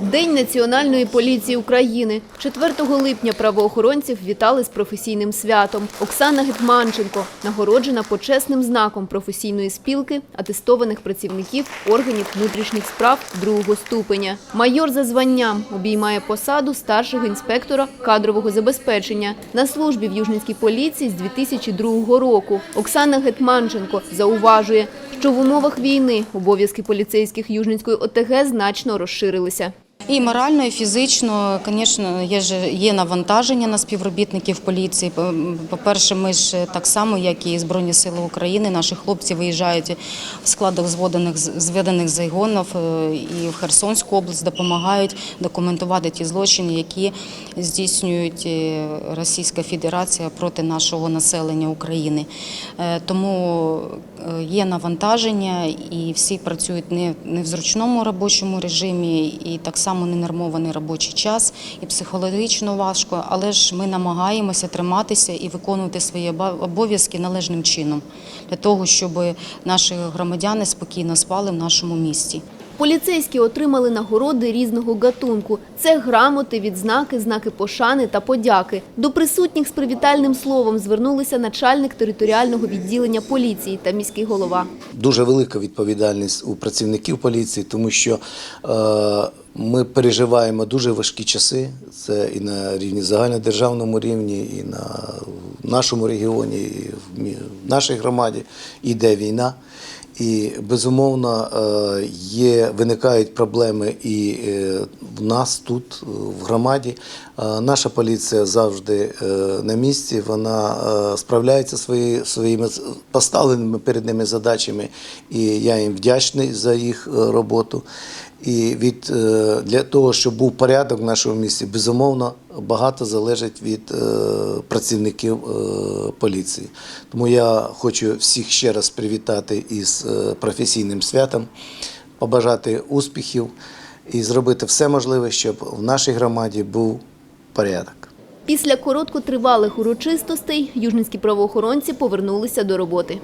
День Національної поліції України. 4 липня правоохоронців вітали з професійним святом. Оксана Гетманченко нагороджена почесним знаком професійної спілки атестованих працівників органів внутрішніх справ другого ступеня. Майор за званням обіймає посаду старшого інспектора кадрового забезпечення на службі в Южницькій поліції з 2002 року. Оксана Гетманченко зауважує, що в умовах війни обов'язки поліцейських Южницької ОТГ значно розширилися. І морально, і фізично, звісно, є, ж- є навантаження на співробітників поліції. По- По-перше, ми ж так само, як і Збройні Сили України, наші хлопці виїжджають в складах зведених, зведених загонів е, і в Херсонську область допомагають документувати ті злочини, які здійснюють е, Російська Федерація проти нашого населення України. Е, Тому є навантаження, і всі працюють не, не в зручному робочому режимі, і так само ненормований робочий час, і психологічно важко, але ж ми намагаємося триматися і виконувати свої обов'язки належним чином для того, щоб наші громадяни спокійно спали в нашому місті. Поліцейські отримали нагороди різного гатунку. Це грамоти, відзнаки, знаки пошани та подяки. До присутніх з привітальним словом звернулися начальник територіального відділення поліції та міський голова. Дуже велика відповідальність у працівників поліції, тому що е, ми переживаємо дуже важкі часи. Це і на рівні загальнодержавному рівні, і на нашому регіоні, і в нашій громаді йде війна. І безумовно е, є, виникають проблеми і е, в нас тут, е, в громаді. Наша поліція завжди на місці, вона справляється свої, своїми поставленими перед ними задачами, і я їм вдячний за їх роботу. І від для того, щоб був порядок в нашому місті, безумовно, багато залежить від е, працівників е, поліції. Тому я хочу всіх ще раз привітати із е, професійним святом, побажати успіхів і зробити все можливе, щоб в нашій громаді був порядок. Після короткотривалих урочистостей южницькі правоохоронці повернулися до роботи.